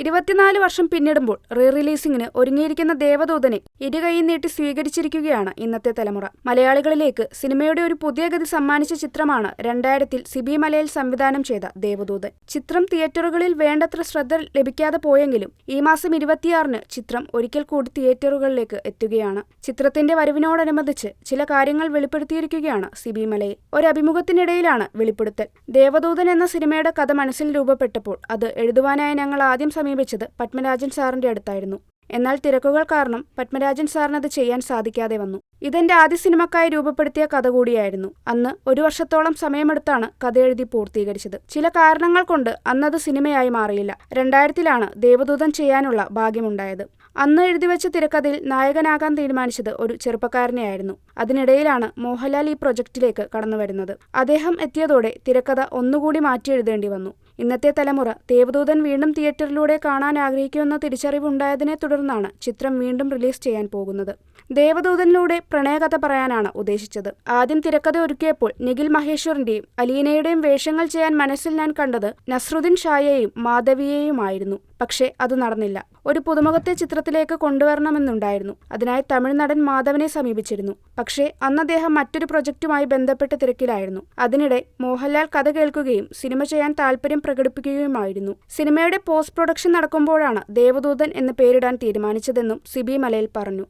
ഇരുപത്തിനാല് വർഷം പിന്നിടുമ്പോൾ റീ റിലീസിംഗിന് ഒരുങ്ങിയിരിക്കുന്ന ദേവദൂതനെ ഇരുകൈ നീട്ടി സ്വീകരിച്ചിരിക്കുകയാണ് ഇന്നത്തെ തലമുറ. മലയാളികളിലേക്ക് സിനിമയുടെ ഒരു പുതിയ ഗതി സമ്മാനിച്ച ചിത്രമാണ് രണ്ടായിരത്തിൽ സിബി മലയിൽ സംവിധാനം ചെയ്ത ദേവദൂതൻ. ചിത്രം തിയേറ്ററുകളിൽ വേണ്ടത്ര ശ്രദ്ധ ലഭിക്കാതെ പോയെങ്കിലും ഈ മാസം ഇരുപത്തിയാറിന് ചിത്രം ഒരിക്കൽ കൂടി തിയേറ്ററുകളിലേക്ക് എത്തുകയാണ്. ചിത്രത്തിന്റെ വരവിനോടനുബന്ധിച്ച് ചില കാര്യങ്ങൾ വെളിപ്പെടുത്തിയിരിക്കുകയാണ് സിബി മലയിൽ. ഒരഭിമുഖത്തിനിടയിലാണ് വെളിപ്പെടുത്തൽ. ദേവദൂതൻ എന്ന സിനിമയുടെ കഥ മനസ്സിൽ രൂപപ്പെട്ടപ്പോൾ അത് എഴുതുവാനായി ഞങ്ങൾ ആദ്യം സമീപിച്ചത് പത്മരാജൻ സാറിന്റെ അടുത്തായിരുന്നു. എന്നാൽ തിരക്കുകൾ കാരണം പത്മരാജൻ സാറിനത് ചെയ്യാൻ സാധിക്കാതെ വന്നു. ഇതെന്റെ ആദ്യ സിനിമക്കായി രൂപപ്പെടുത്തിയ കഥ കൂടിയായിരുന്നു. അന്ന് ഒരു വർഷത്തോളം സമയമെടുത്താണ് കഥ എഴുതി പൂർത്തീകരിച്ചത്. ചില കാരണങ്ങൾ കൊണ്ട് അന്നത് സിനിമയായി മാറിയില്ല. രണ്ടായിരത്തിലാണ് ദേവദൂതൻ ചെയ്യാനുള്ള ഭാഗ്യമുണ്ടായത്. അന്ന് എഴുതിവെച്ച തിരക്കഥയിൽ നായകനാകാൻ തീരുമാനിച്ചത് ഒരു ചെറുപ്പക്കാരനെയായിരുന്നു. അതിനിടയിലാണ് മോഹൻലാൽ ഈ പ്രൊജക്റ്റിലേക്ക് കടന്നുവരുന്നത്. അദ്ദേഹം എത്തിയതോടെ തിരക്കഥ ഒന്നുകൂടി മാറ്റിയെഴുതേണ്ടി വന്നു. ഇന്നത്തെ തലമുറ ദേവദൂതൻ വീണ്ടും തിയേറ്ററിലൂടെ കാണാൻ ആഗ്രഹിക്കുമെന്ന തിരിച്ചറിവുണ്ടായതിനെ തുടർന്നാണ് ചിത്രം വീണ്ടും റിലീസ് ചെയ്യാൻ പോകുന്നത്. ദേവദൂതനിലൂടെ പ്രണയകഥ പറയാനാണ് ഉദ്ദേശിച്ചത്. ആദ്യം തിരക്കഥ ഒരുക്കിയപ്പോൾ നിഖിൽ മഹേശ്വറിന്റെയും അലീനയുടെയും വേഷങ്ങൾ ചെയ്യാൻ മനസ്സിൽ ഞാൻ കണ്ടത് നസ്രുദ്ദീൻ ഷായെയും മാധവിയെയുമായിരുന്നു. പക്ഷേ അത് നടന്നില്ല. ഒരു പുതുമുഖത്തെ ചിത്രത്തിലേക്ക് കൊണ്ടുവരണമെന്നുണ്ടായിരുന്നു. അതിനായി തമിഴ് നടൻ മാധവനെ സമീപിച്ചിരുന്നു. പക്ഷേ അന്ന് അദ്ദേഹം മറ്റൊരു പ്രൊജക്റ്റുമായി ബന്ധപ്പെട്ട തിരക്കിലായിരുന്നു. അതിനിടെ മോഹൻലാൽ കഥ കേൾക്കുകയും സിനിമ ചെയ്യാൻ താല്പര്യം പ്രകടിപ്പിക്കുകയുമായിരുന്നു. സിനിമയുടെ പോസ്റ്റ് പ്രൊഡക്ഷൻ നടക്കുമ്പോഴാണ് ദേവദൂതൻ എന്ന് പേരിടാൻ തീരുമാനിച്ചതെന്നും സിബി മലയിൽ പറഞ്ഞു.